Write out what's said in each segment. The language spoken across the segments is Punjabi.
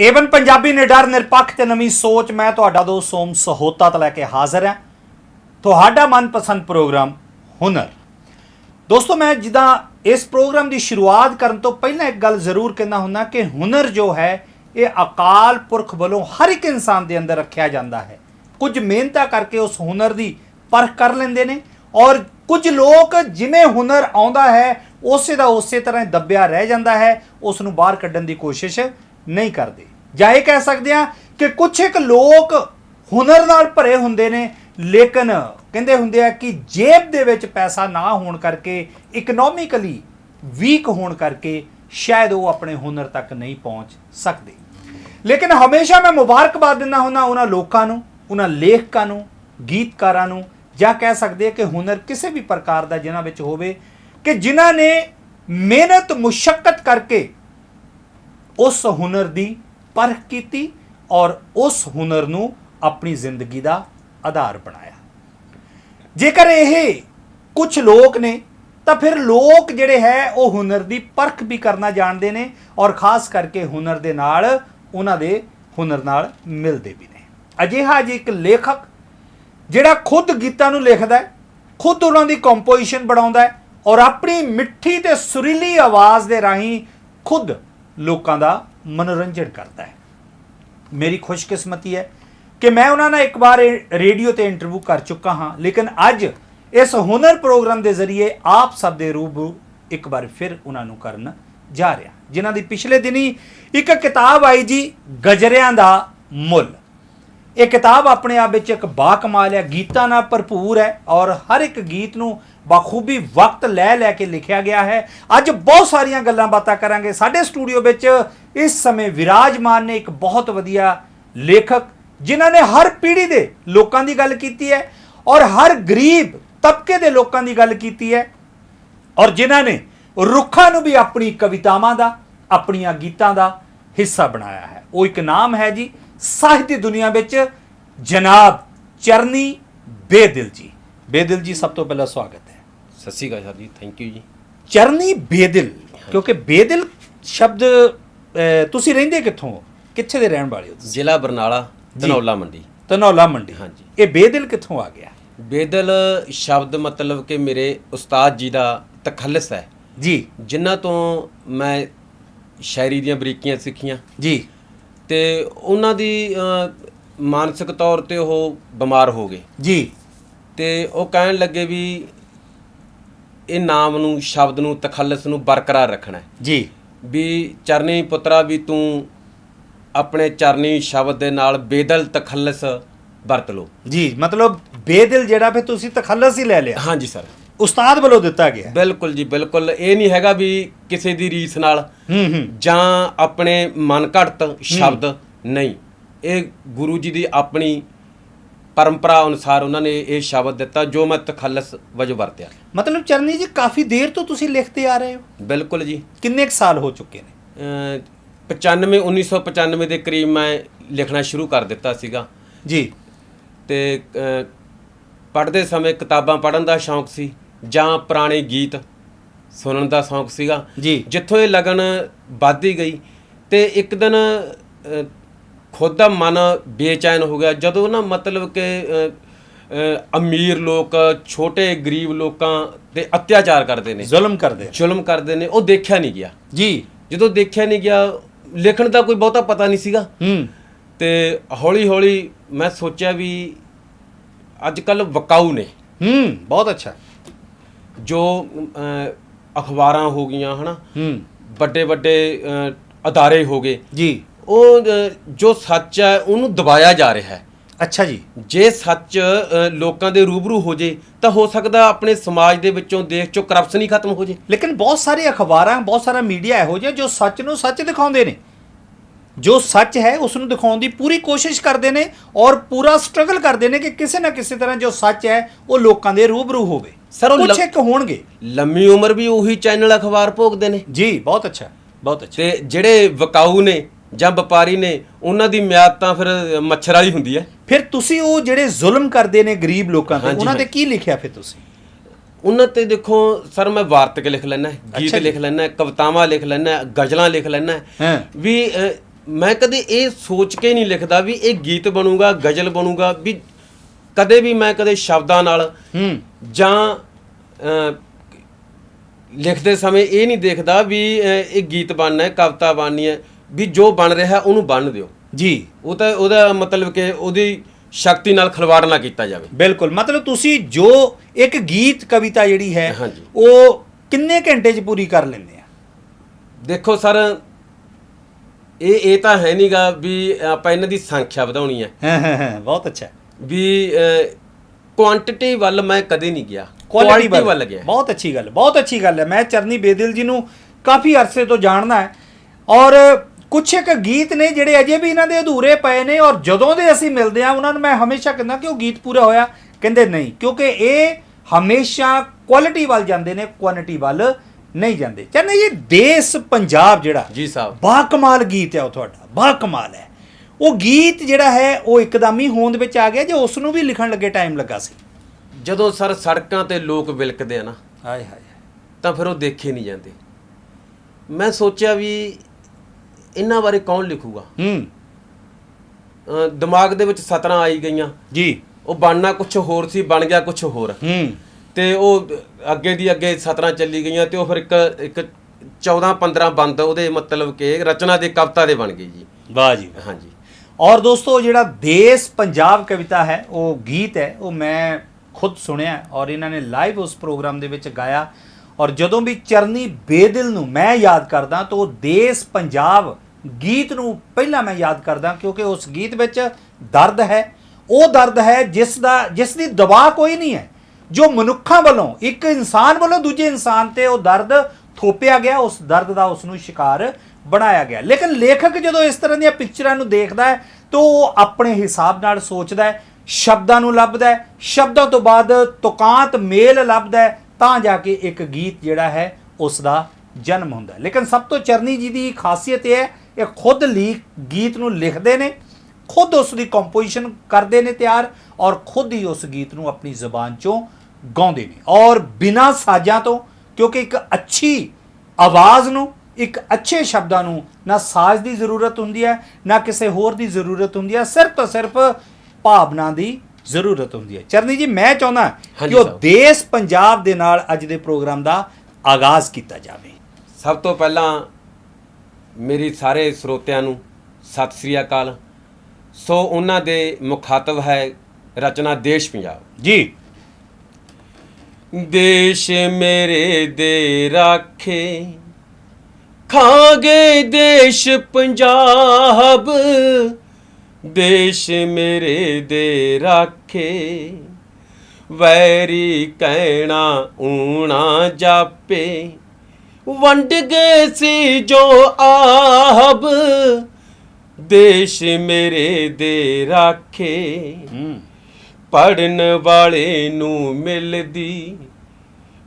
ਏਵਨ ਪੰਜਾਬੀ ਨਿਡਰ ਨਿਰਪੱਖ ਤੇ ਨਵੀਂ ਸੋਚ, ਮੈਂ ਤੁਹਾਡਾ ਦੋਸਤ ਸੋਮ ਸਹੋਤਾ ਤੋਂ ਲੈ ਕੇ ਹਾਜ਼ਰ ਹਾਂ। ਤੁਹਾਡਾ ਮਨਪਸੰਦ ਪ੍ਰੋਗਰਾਮ, ਹੁਨਰ। ਦੋਸਤੋ, ਮੈਂ ਜਿੱਦਾਂ ਇਸ ਪ੍ਰੋਗਰਾਮ ਦੀ ਸ਼ੁਰੂਆਤ ਕਰਨ ਤੋਂ ਪਹਿਲਾਂ ਇੱਕ ਗੱਲ ਜ਼ਰੂਰ ਕਹਿਣਾ ਹੁੰਦਾ ਕਿ ਹੁਨਰ ਜੋ ਹੈ, ਇਹ ਅਕਾਲ ਪੁਰਖ ਵੱਲੋਂ ਹਰ ਇੱਕ ਇਨਸਾਨ ਦੇ ਅੰਦਰ ਰੱਖਿਆ ਜਾਂਦਾ ਹੈ। ਕੁਝ ਮਿਹਨਤਾਂ ਕਰਕੇ ਉਸ ਹੁਨਰ ਦੀ ਪਰਖ ਕਰ ਲੈਂਦੇ ਨੇ ਔਰ ਕੁਝ ਲੋਕ ਜਿਵੇਂ ਹੁਨਰ ਆਉਂਦਾ ਹੈ, ਉਸੇ ਦਾ ਉਸੇ ਤਰ੍ਹਾਂ ਹੀ ਦੱਬਿਆ ਰਹਿ ਜਾਂਦਾ ਹੈ, ਉਸ ਨੂੰ ਬਾਹਰ ਕੱਢਣ ਦੀ ਕੋਸ਼ਿਸ਼ ਨਹੀਂ ਕਰਦੇ। ਜਾਂ ਇਹ ਕਹਿ ਸਕਦੇ ਹਾਂ ਕਿ ਕੁਝ ਇੱਕ ਲੋਕ ਹੁਨਰ ਨਾਲ ਭਰੇ ਹੁੰਦੇ ਨੇ, ਲੇਕਿਨ ਕਹਿੰਦੇ ਹੁੰਦੇ ਆ ਕਿ ਜੇਬ ਦੇ ਵਿੱਚ ਪੈਸਾ ਨਾ ਹੋਣ ਕਰਕੇ ਇਕਨੋਮਿਕਲੀ ਵੀਕ ਹੋਣ ਕਰਕੇ ਸ਼ਾਇਦ ਉਹ ਆਪਣੇ ਹੁਨਰ ਤੱਕ ਨਹੀਂ ਪਹੁੰਚ ਸਕਦੇ। ਲੇਕਿਨ ਹਮੇਸ਼ਾ ਮੈਂ ਮੁਬਾਰਕਬਾਦ ਦਿੰਦਾ ਹੁੰਦਾ ਉਹਨਾਂ ਲੋਕਾਂ ਨੂੰ, ਉਹਨਾਂ ਲੇਖਕਾਂ ਨੂੰ, ਗੀਤਕਾਰਾਂ ਨੂੰ, ਜਾਂ ਕਹਿ ਸਕਦੇ ਕਿ ਹੁਨਰ ਕਿਸੇ ਵੀ ਪ੍ਰਕਾਰ ਦਾ ਜਿਨ੍ਹਾਂ ਵਿੱਚ ਹੋਵੇ, ਕਿ ਜਿਨ੍ਹਾਂ ਨੇ ਮਿਹਨਤ ਮੁਸ਼ਕਲ ਕਰਕੇ ਉਸ ਹੁਨਰ ਦੀ ਪਰਖ ਕੀਤੀ ਔਰ ਉਸ ਹੁਨਰ ਨੂੰ ਆਪਣੀ ਜ਼ਿੰਦਗੀ ਦਾ ਆਧਾਰ ਬਣਾਇਆ। ਜੇਕਰ ਇਹ ਕੁਝ ਲੋਕ ਨੇ, ਤਾਂ ਫਿਰ ਲੋਕ ਜਿਹੜੇ ਹੈ, ਉਹ ਹੁਨਰ ਦੀ ਪਰਖ ਵੀ ਕਰਨਾ ਜਾਣਦੇ ਨੇ ਔਰ ਖਾਸ ਕਰਕੇ ਹੁਨਰ ਦੇ ਨਾਲ ਉਹਨਾਂ ਦੇ ਹੁਨਰ ਨਾਲ ਮਿਲਦੇ ਵੀ ਨੇ। ਅਜਿਹਾ ਜੀ ਇੱਕ ਲੇਖਕ ਜਿਹੜਾ ਖੁਦ ਗੀਤਾਂ ਨੂੰ ਲਿਖਦਾ ਹੈ, ਖੁਦ ਉਹਨਾਂ ਦੀ ਕੰਪੋਜੀਸ਼ਨ ਬਣਾਉਂਦਾ ਹੈ ਔਰ ਆਪਣੀ ਮਿੱਠੀ ਤੇ ਸੁਰੀਲੀ ਆਵਾਜ਼ ਦੇ ਰਾਹੀਂ ਖੁਦ ਲੋਕਾਂ ਦਾ ਮਨੋਰੰਜਨ ਕਰਦਾ ਹੈ। ਮੇਰੀ ਖੁਸ਼ਕਿਸਮਤੀ ਹੈ ਕਿ ਮੈਂ ਉਹਨਾਂ ਨਾਲ ਇੱਕ ਵਾਰ ਰੇਡੀਓ ਤੇ ਇੰਟਰਵਿਊ ਕਰ ਚੁੱਕਾ ਹਾਂ, ਲੇਕਿਨ ਅੱਜ ਇਸ ਹੁਨਰ ਪ੍ਰੋਗਰਾਮ ਦੇ ਜ਼ਰੀਏ ਆਪ ਸਭ ਦੇ ਰੂਬਰੂ ਇੱਕ ਵਾਰ ਫਿਰ ਉਹਨਾਂ ਨੂੰ ਕਰਨ ਜਾ ਰਿਹਾ। ਜਿਨ੍ਹਾਂ ਦੀ ਪਿਛਲੇ ਦਿਨੀ ਇੱਕ ਕਿਤਾਬ ਆਈ ਜੀ, ਗਜਰਿਆਂ ਦਾ ਮੁੱਲ। ਇਹ ਕਿਤਾਬ ਆਪਣੇ ਆਪ ਵਿੱਚ ਇੱਕ ਬਾ ਕਮਾਲ ਹੈ, ਗੀਤਾਂ ਨਾਲ ਭਰਪੂਰ ਹੈ ਔਰ ਹਰ ਇੱਕ ਗੀਤ ਨੂੰ ਬਾਖੂਬੀ ਵਕਤ ਲੈ ਲੈ ਕੇ ਲਿਖਿਆ ਗਿਆ ਹੈ। ਅੱਜ ਬਹੁਤ ਸਾਰੀਆਂ ਗੱਲਾਂ ਬਾਤਾਂ ਕਰਾਂਗੇ। ਸਾਡੇ ਸਟੂਡੀਓ ਵਿੱਚ ਇਸ ਸਮੇਂ ਵਿਰਾਜਮਾਨ ਨੇ ਇੱਕ ਬਹੁਤ ਵਧੀਆ ਲੇਖਕ, ਜਿਨ੍ਹਾਂ ਨੇ ਹਰ ਪੀੜ੍ਹੀ ਦੇ ਲੋਕਾਂ ਦੀ ਗੱਲ ਕੀਤੀ ਹੈ ਔਰ ਹਰ ਗਰੀਬ ਤਬਕੇ ਦੇ ਲੋਕਾਂ ਦੀ ਗੱਲ ਕੀਤੀ ਹੈ ਔਰ ਜਿਨ੍ਹਾਂ ਨੇ ਰੁੱਖਾਂ ਨੂੰ ਵੀ ਆਪਣੀ ਕਵਿਤਾਵਾਂ ਦਾ, ਆਪਣੀਆਂ ਗੀਤਾਂ ਦਾ ਹਿੱਸਾ ਬਣਾਇਆ ਹੈ। ਉਹ ਇੱਕ ਨਾਮ ਹੈ ਜੀ, ਸਾਹਿਤ ਦੁਨੀਆ ਵਿੱਚ ਜਨਾਬ ਚਰਨੀ ਬੇਦਿਲ ਜੀ। ਬੇਦਿਲ ਜੀ, ਸਭ ਤੋਂ ਪਹਿਲਾਂ ਸਵਾਗਤ ਹੈ। ਸਤਿ ਸ਼੍ਰੀ ਅਕਾਲ sir ji thank you ji. Charni Bedil ਕਿਉਂਕਿ ਬੇਦਿਲ ਸ਼ਬਦ ਅਹ, ਤੁਸੀਂ ਰਹਿੰਦੇ ਕਿੱਥੋਂ? ਹੋ ਕਿੱਥੇ ਦੇ ਰਹਿਣ ਵਾਲੇ ਹੋ ਤੁਸੀਂ? ਜ਼ਿਲ੍ਹਾ ਬਰਨਾਲਾ ਧਨੌਲਾ ਮੰਡੀ। ਧਨੌਲਾ ਮੰਡੀ। ਹਾਂਜੀ। ਇਹ ਬੇਦਿਲ ਕਿੱਥੋਂ ਆ ਗਿਆ? ਬੇਦਲ ਸ਼ਬਦ ਮਤਲਬ ਕਿ ਮੇਰੇ ਉਸਤਾਦ ਜੀ ਦਾ ਤਖੱਲਸ ਹੈ। ਜੀ। ਜਿਨ੍ਹਾਂ ਤੋਂ ਮੈਂ ਸ਼ਾਇਰੀ ਦੀਆਂ ਬਰੀਕੀਆਂ ਸਿੱਖੀਆਂ। ਜੀ। ਤੇ ਉਹਨਾਂ ਦੀ ਅ, ਮਾਨਸਿਕ ਤੌਰ ਤੇ ਉਹ ਬਿਮਾਰ ਹੋ ਗਏ। ਜੀ। ਤੇ ਉਹ ਕਹਿਣ ਲੱਗੇ ਵੀ ਇਹ ਨਾਮ ਨੂੰ ਸ਼ਬਦ ਨੂੰ ਤਖੱਲਸ ਨੂੰ ਬਰਕਰਾਰ ਰੱਖਣਾ ਹੈ। ਜੀ। ਵੀ ਚਰਨੀ ਪੁੱਤਰਾ ਵੀ ਤੂੰ ਆਪਣੇ ਚਰਨੀ ਸ਼ਬਦ ਦੇ ਨਾਲ ਬੇਦਲ ਤਖੱਲਸ ਵਰਤ ਲਓ। ਜੀ ਮਤਲਬ ਬੇਦਿਲ ਜਿਹੜਾ ਫਿਰ ਤੁਸੀਂ ਤਖੱਲਸ ਹੀ ਲੈ ਲਿਆ। ਹਾਂਜੀ ਸਰ। ਉਸਤਾਦ ਵੱਲੋਂ ਦਿੱਤਾ ਗਿਆ। ਬਿਲਕੁਲ ਜੀ ਬਿਲਕੁਲ। ਇਹ ਨਹੀਂ ਹੈਗਾ ਵੀ ਕਿਸੇ ਦੀ ਰੀਸ ਨਾਲ ਹੂੰ ਹੂੰ। ਜਾਂ ਆਪਣੇ ਮਨ ਘੜਤ ਸ਼ਬਦ ਨਹੀਂ। ਇਹ ਗੁਰੂ ਜੀ ਦੀ ਆਪਣੀ ਪਰੰਪਰਾ ਅਨੁਸਾਰ ਉਹਨਾਂ ਨੇ ਇਹ ਸ਼ਬਦ ਦਿੱਤਾ ਜੋ ਮੈਂ ਤਖੱਲਸ ਵਜੋਂ ਵਰਤਿਆ। ਮਤਲਬ ਚਰਨੀ ਜੀ ਕਾਫੀ ਦੇਰ ਤੋਂ ਤੁਸੀਂ ਲਿਖਦੇ ਆ ਰਹੇ ਹੋ? ਬਿਲਕੁਲ ਜੀ। ਕਿੰਨੇ ਕੁ ਸਾਲ ਹੋ ਚੁੱਕੇ ਨੇ? ਅਹ 95 1995 ਦੇ ਕਰੀਬ ਮੈਂ ਲਿਖਣਾ ਸ਼ੁਰੂ ਕਰ ਦਿੱਤਾ ਸੀਗਾ। ਜੀ। ਤੇ ਪੜ੍ਹਦੇ ਸਮੇਂ ਕਿਤਾਬਾਂ ਪੜ੍ਹਨ ਦਾ ਸ਼ੌਂਕ ਸੀ ਜਾਂ ਪੁਰਾਣੇ ਗੀਤ ਸੁਣਨ ਦਾ ਸ਼ੌਂਕ ਸੀਗਾ। ਜੀ। ਜਿੱਥੋਂ ਇਹ ਲਗਨ ਵੱਧਦੀ ਗਈ ਤੇ ਇੱਕ ਦਿਨ ਅ, ਖੁਦ ਦਾ ਮਨ ਬੇਚੈਨ ਹੋ ਗਿਆ। ਜਦੋਂ ਨਾ ਮਤਲਬ ਕਿ ਅਮੀਰ ਲੋਕ ਛੋਟੇ ਗਰੀਬ ਲੋਕਾਂ ਤੇ ਅਤਿਆਚਾਰ ਕਰਦੇ ਨੇ। ਜ਼ੁਲਮ ਕਰਦੇ ਆ। ਜ਼ੁਲਮ ਕਰਦੇ ਨੇ ਉਹ ਦੇਖਿਆ ਨਹੀਂ ਗਿਆ। ਜੀ। ਜਦੋਂ ਦੇਖਿਆ ਨਹੀਂ ਗਿਆ ਲਿਖਣ ਦਾ ਕੋਈ ਬਹੁਤਾ ਪਤਾ ਨਹੀਂ ਸੀਗਾ। ਹੂੰ। ਤੇ ਹੌਲੀ ਹੌਲੀ ਮੈਂ ਸੋਚਿਆ ਵੀ ਅੱਜ ਕੱਲ ਵਕਾਊ ਨੇ। ਹੂੰ ਬਹੁਤ ਅੱਛਾ। ਜੋ ਅਖਬਾਰਾਂ ਹੋ ਗਈਆਂ ਹਨਾ। ਹੂੰ। ਵੱਡੇ ਵੱਡੇ ਅਦਾਰੇ ਹੋ ਗਏ। ਜੀ। ਉਹ ਅ, ਜੋ ਸੱਚ ਹੈ ਉਹਨੂੰ ਦਬਾਇਆ ਜਾ ਰਿਹਾ ਹੈ। ਅੱਛਾ ਜੀ। ਜੇ ਸੱਚ ਅ, ਲੋਕਾਂ ਦੇ ਰੂਬਰੂ ਹੋ ਜੇ ਤਾਂ ਹੋ ਸਕਦਾ ਆਪਣੇ ਸਮਾਜ ਦੇ ਵਿੱਚੋਂ ਦੇਸ਼ ਚੋਂ ਕਰਪਸ਼ਨ ਹੀ ਖਤਮ ਹੋ ਜੇ। ਲੇਕਿਨ ਬਹੁਤ ਸਾਰੇ ਅਖਬਾਰਾਂ ਬਹੁਤ ਸਾਰਾ ਮੀਡੀਆ ਇਹੋ ਜਿਹਾ ਜੋ ਸੱਚ ਨੂੰ ਸੱਚ ਦਿਖਾਉਂਦੇ ਨੇ। ਜੋ ਸੱਚ ਹੈ ਉਸ ਨੂੰ ਦਿਖਾਉਣ ਦੀ ਪੂਰੀ ਕੋਸ਼ਿਸ਼ ਕਰਦੇ ਨੇ ਔਰ ਪੂਰਾ ਸਟਰਗਲ ਕਰਦੇ ਨੇ ਕਿ ਕਿਸੇ ਨਾ ਕਿਸੇ ਤਰ੍ਹਾਂ ਜੋ ਸੱਚ ਹੈ ਉਹ ਲੋਕਾਂ ਦੇ ਰੂਬਰੂ ਹੋਵੇ। ਸਰ, ਉਹ ਕੁਛ ਇੱਕ ਹੋਣਗੇ। ਲੰਮੀ ਉਮਰ ਵੀ ਉਹੀ ਚੈਨਲ ਅਖਬਾਰ ਭੋਗਦੇ ਨੇ। ਜੀ ਬਹੁਤ ਅੱਛਾ ਬਹੁਤ ਅੱਛਾ। ਤੇ ਜਿਹੜੇ ਵਕਾਊ ਨੇ ਜਾਂ ਵਪਾਰੀ ਨੇ ਉਹਨਾਂ ਦੀ ਮਿਆਦ ਤਾਂ ਫਿਰ ਮੱਛਰ ਵਾਲੀ ਹੁੰਦੀ ਹੈ ਫਿਰ ਤੁਸੀਂ ਉਹ ਜਿਹੜੇ ਜ਼ੁਲਮ ਕਰਦੇ ਨੇ ਗਰੀਬ ਲੋਕਾਂ ਤੇ ਉਹਨਾਂ ਤੇ। ਕੀ ਲਿਖਿਆ ਫਿਰ ਤੁਸੀਂ ਉਹਨਾਂ ਤੇ ਦੇਖੋ ਸਰ ਮੈਂ ਵਾਰਤਕ ਲਿਖ ਲੈਣਾ ਗੀਤ। ਲਿਖ ਲੈਣਾ ਕਵਿਤਾਵਾਂ ਲਿਖ ਲੈਣਾ ਗਜ਼ਲਾਂ ਲਿਖ ਲੈਣਾ। ਵੀ ਮੈਂ ਕਦੇ ਇਹ ਸੋਚ ਕੇ ਨਹੀਂ ਲਿਖਦਾ ਵੀ ਇਹ ਗੀਤ ਬਣੂਗਾ ਗਜ਼ਲ ਬਣੂਗਾ ਵੀ ਕਦੇ ਵੀ ਮੈਂ ਕਦੇ ਸ਼ਬਦਾਂ ਨਾਲ ਜਾਂ ਲਿਖਦੇ ਸਮੇਂ ਇਹ ਨਹੀਂ ਦੇਖਦਾ ਵੀ ਇਹ ਗੀਤ ਬਣਨਾ ਹੈ ਕਵਿਤਾ ਬਣਨੀ ਹੈ ਵੀ ਜੋ ਬਣ ਰਿਹਾ ਉਹਨੂੰ ਬਣ ਦਿਓ। ਜੀ। ਉਹ ਤਾਂ ਉਹਦਾ ਮਤਲਬ ਕਿ ਉਹਦੀ ਸ਼ਕਤੀ ਨਾਲ ਖਿਲਵਾੜ ਨਾ ਕੀਤਾ ਜਾਵੇ। ਬਿਲਕੁਲ। ਮਤਲਬ ਤੁਸੀਂ ਜੋ ਇੱਕ ਗੀਤ ਕਵਿਤਾ ਜਿਹੜੀ ਹੈ ਹਾਂਜੀ। ਉਹ ਕਿੰਨੇ ਘੰਟੇ 'ਚ ਪੂਰੀ ਕਰ ਲੈਂਦੇ ਆ? ਦੇਖੋ ਸਰ ਇਹ ਇਹ ਤਾਂ ਹੈ ਨਹੀਂਗਾ ਵੀ ਆਪਾਂ ਇਹਨਾਂ ਦੀ ਸੰਖਿਆ ਵਧਾਉਣੀ ਹੈ। ਹਾਂ ਹਾਂ ਹਾਂ। ਬਹੁਤ ਅੱਛਾ। ਵੀ ਕੁਆਂਟੀਟੀ ਵੱਲ ਮੈਂ ਕਦੇ ਨਹੀਂ ਗਿਆ। ਕੁਆਲਿਟੀ ਵੱਲ ਗਿਆ। ਬਹੁਤ ਅੱਛੀ ਗੱਲ ਬਹੁਤ ਅੱਛੀ ਗੱਲ ਹੈ। ਮੈਂ ਚਰਨੀ ਬੇਦਿਲ ਜੀ ਨੂੰ ਕਾਫੀ ਅਰਸੇ ਤੋਂ ਜਾਣਦਾ ਹੈ। ਔਰ ਕੁਛ ਇੱਕ ਗੀਤ ਨੇ ਜਿਹੜੇ ਅਜੇ ਵੀ ਇਹਨਾਂ ਦੇ ਅਧੂਰੇ ਪਏ ਨੇ ਔਰ ਜਦੋਂ ਦੇ ਅਸੀਂ ਮਿਲਦੇ ਆ ਉਹਨਾਂ ਨੂੰ ਮੈਂ ਹਮੇਸ਼ਾ ਕਹਿੰਦਾ ਕਿ ਉਹ ਗੀਤ ਪੂਰਾ ਹੋਇਆ। ਕਹਿੰਦੇ ਨਹੀਂ ਕਿਉਂਕਿ ਇਹ ਹਮੇਸ਼ਾ ਕੁਆਲਿਟੀ ਵੱਲ ਜਾਂਦੇ ਨੇ ਕੁਆਂਟੀਟੀ ਵੱਲ ਨਹੀਂ ਜਾਂਦੇ। ਚੰਨੇ ਜੀ ਦੇਸ਼ ਪੰਜਾਬ ਜਿਹੜਾ ਜੀ ਸਾਹਿਬ। ਬਾ ਕਮਾਲ ਗੀਤ ਹੈ ਉਹ ਤੁਹਾਡਾ ਬਾ ਕਮਾਲ ਹੈ। ਉਹ ਗੀਤ ਜਿਹੜਾ ਹੈ ਉਹ ਇੱਕਦਮ ਹੀ ਹੋਂਦ ਵਿੱਚ ਆ ਗਿਆ ਜੇ ਉਸ ਨੂੰ ਵੀ ਲਿਖਣ ਲੱਗੇ ਟਾਈਮ ਲੱਗਾ ਸੀ। ਜਦੋਂ ਸਰ ਸੜਕਾਂ ਤੇ ਲੋਕ ਵਿਲਕਦੇ ਆ ਨਾ ਹਾਏ ਹਾਏ। ਤਾਂ ਫਿਰ ਉਹ ਦੇਖੇ ਨਹੀਂ ਜਾਂਦੇ। ਮੈਂ ਸੋਚਿਆ ਵੀ ਇਹਨਾਂ ਬਾਰੇ ਕੌਣ ਲਿਖੂਗਾ? ਹੂੰ। ਦਿਮਾਗ ਦੇ ਵਿੱਚ ਸਤਰਾਂ ਆਈ ਗਈਆਂ। ਜੀ। ਉਹ ਬਣਨਾ ਕੁਝ ਹੋਰ ਸੀ ਬਣ ਗਿਆ ਕੁਝ ਹੋਰ। ਹੂੰ। ਤੇ ਉਹ ਅੱਗੇ ਦੀ ਅੱਗੇ ਸਤਰਾਂ ਚੱਲੀ ਗਈਆਂ ਤੇ ਉਹ ਫਿਰ ਇੱਕ ਇੱਕ 14 15 ਬੰਦ ਉਹਦੇ ਮਤਲਬ ਕਿ ਰਚਨਾ ਦੇ ਕਵਿਤਾ ਦੇ ਬਣ ਗਏ ਜੀ। ਵਾਹ ਜੀ। ਹਾਂਜੀ। ਔਰ ਦੋਸਤੋ ਜਿਹੜਾ ਦੇਸ਼ ਪੰਜਾਬ ਕਵਿਤਾ ਹੈ ਉਹ ਗੀਤ ਹੈ ਉਹ ਮੈਂ ਖੁਦ ਸੁਣਿਆ ਔਰ ਇਹਨਾਂ ਨੇ ਲਾਈਵ ਉਸ ਪ੍ਰੋਗਰਾਮ ਦੇ ਵਿੱਚ ਗਾਇਆ। ਔਰ ਜਦੋਂ ਵੀ ਚਰਨੀ ਬੇਦਿਲ ਨੂੰ ਮੈਂ ਯਾਦ ਕਰਦਾ ਤਾਂ ਉਹ ਦੇਸ਼ ਪੰਜਾਬ ਗੀਤ ਨੂੰ ਪਹਿਲਾਂ ਮੈਂ ਯਾਦ ਕਰਦਾ ਕਿਉਂਕਿ ਉਸ ਗੀਤ ਵਿੱਚ ਦਰਦ ਹੈ। ਉਹ ਦਰਦ ਹੈ ਜਿਸ ਦਾ, ਜਿਸ ਦੀ ਦਬਾਅ ਕੋਈ ਨਹੀਂ ਹੈ। ਜੋ ਮਨੁੱਖਾਂ ਵੱਲੋਂ, ਇੱਕ ਇਨਸਾਨ ਵੱਲੋਂ ਦੂਜੇ ਇਨਸਾਨ ਤੇ ਉਹ ਦਰਦ ਥੋਪਿਆ ਗਿਆ, ਉਸ ਦਰਦ ਦਾ ਉਸ ਨੂੰ ਸ਼ਿਕਾਰ ਬਣਾਇਆ ਗਿਆ। ਲੇਕਿਨ ਲੇਖਕ ਜਦੋਂ ਇਸ ਤਰ੍ਹਾਂ ਦੀਆਂ ਪਿਕਚਰਾਂ ਨੂੰ ਦੇਖਦਾ ਹੈ ਤਾਂ ਉਹ ਆਪਣੇ ਹਿਸਾਬ ਨਾਲ ਸੋਚਦਾ ਹੈ, ਸ਼ਬਦਾਂ ਨੂੰ ਲੱਭਦਾ ਹੈ, ਸ਼ਬਦਾਂ ਤੋਂ ਬਾਅਦ ਤੁਕਾਂਤ ਮੇਲ ਲੱਭਦਾ ਹੈ ਤਾਂ ਜਾ ਕੇ ਇੱਕ ਗੀਤ ਜਿਹੜਾ ਹੈ ਉਸ ਦਾ ਜਨਮ ਹੁੰਦਾ ਲੇਕਿਨ ਸਭ ਤੋਂ ਚਰਨੀ ਜੀ ਦੀ ਖਾਸੀਅਤ ਇਹ ਹੈ ਇਹ ਖੁਦ ਲੀਕ ਗੀਤ ਨੂੰ ਲਿਖਦੇ ਨੇ, ਖੁਦ ਉਸ ਦੀ ਕੰਪੋਜੀਸ਼ਨ ਕਰਦੇ ਨੇ ਤਿਆਰ ਔਰ ਖੁਦ ਹੀ ਉਸ ਗੀਤ ਨੂੰ ਆਪਣੀ ਜ਼ੁਬਾਨ ਚੋਂ ਗਾਉਂਦੇ ਨੇ। ਔਰ ਬਿਨਾਂ ਸਾਜ਼ਾਂ ਤੋਂ, ਕਿਉਂਕਿ ਇੱਕ ਅੱਛੀ ਆਵਾਜ਼ ਨੂੰ, ਇੱਕ ਅੱਛੇ ਸ਼ਬਦਾਂ ਨੂੰ ਨਾ ਸਾਜ਼ ਦੀ ਜ਼ਰੂਰਤ ਹੁੰਦੀ ਹੈ, ਨਾ ਕਿਸੇ ਹੋਰ ਦੀ ਜ਼ਰੂਰਤ ਹੁੰਦੀ ਹੈ, ਸਿਰਫ ਤੋਂ ਸਿਰਫ ਭਾਵਨਾ ਦੀ ਜ਼ਰੂਰਤ ਹੁੰਦੀ ਹੈ। ਚਰਨੀ ਜੀ ਮੈਂ ਚਾਹੁੰਦਾ ਕਿ ਉਹ। ਦੇਸ਼ ਪੰਜਾਬ ਦੇ ਨਾਲ ਅੱਜ ਦੇ ਪ੍ਰੋਗਰਾਮ ਦਾ ਆਗਾਜ਼ ਕੀਤਾ ਜਾਵੇ। ਸਭ ਤੋਂ ਪਹਿਲਾਂ ਮੇਰੀ ਸਾਰੇ ਸਰੋਤਿਆਂ ਨੂੰ ਸਤਿ ਸ੍ਰੀ ਅਕਾਲ। ਸੋ ਉਹਨਾਂ ਦੇ ਮੁਖਾਤਬ ਹੈ ਰਚਨਾ ਦੇਸ਼ ਪੰਜਾਬ। ਜੀ। ਦੇਸ਼ ਮੇਰੇ ਦੇ ਰਾਖੇ ਖਾਗੇ ਦੇਸ਼ ਪੰਜਾਬ। ਦੇਸ਼ ਮੇਰੇ ਦੇ ਰਾਖੇ। ਵੈਰੀ ਕਹਿਣਾ ਊਣਾ ਜਾਪੇ। ਵੰਡ ਗਏ ਸੀ ਜੋ ਆਬ ਦੇਸ਼ ਮੇਰੇ ਦੇ ਰਾਖੇ। ਪੜਨ ਵਾਲੇ ਨੂੰ ਮਿਲਦੀ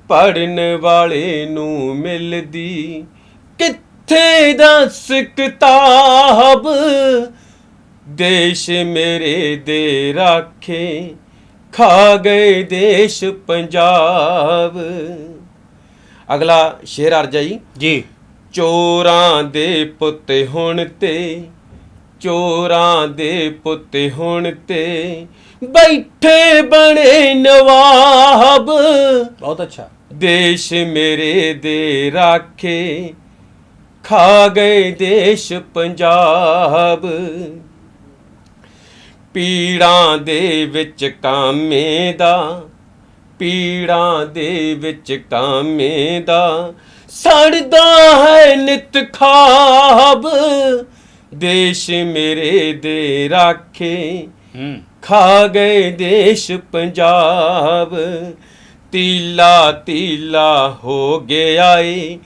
ਪੜਨ ਵਾਲੇ ਨੂੰ ਮਿਲਦੀ। ਕਿੱਥੇ ਦੱਸ ਕਿਤਾਬ ਦੇਸ਼ ਮੇਰੇ ਦੇ ਰਾਖੇ ਖਾ ਗਏ ਦੇਸ਼ ਪੰਜਾਬ। ਅਗਲਾ ਸ਼ੇਰ ਅਰਜਾਈ ਜੀ। ਚੋਰਾਂ ਦੇ ਪੁੱਤ ਹੁਣ ਤੇ ਚੋਰਾਂ ਦੇ ਪੁੱਤ ਹੁਣ ਤੇ ਬੈਠੇ ਬਣੇ ਨਵਾਬ। ਬਹੁਤ ਅੱਛਾ। ਦੇਸ਼ ਮੇਰੇ ਦੇ ਰਾਖੇ ਖਾ ਗਏ ਦੇਸ਼ ਪੰਜਾਬ। ਪੀੜਾਂ ਦੇ ਵਿੱਚ ਕਾਮੇ ਦਾ ਪੀੜਾਂ ਦੇ ਵਿੱਚ ਕਾਮੇ ਦਾ। ਸੜਦਾ ਹੈ ਨਿਤ ਖਾਬ ਦੇਸ਼ ਮੇਰੇ ਦੇ ਰਾਖੇ। ਖਾ ਗਏ ਦੇਸ਼ ਪੰਜਾਬ। ਤੀਲਾ ਤੀਲਾ ਹੋ ਗਿਆ ਏ।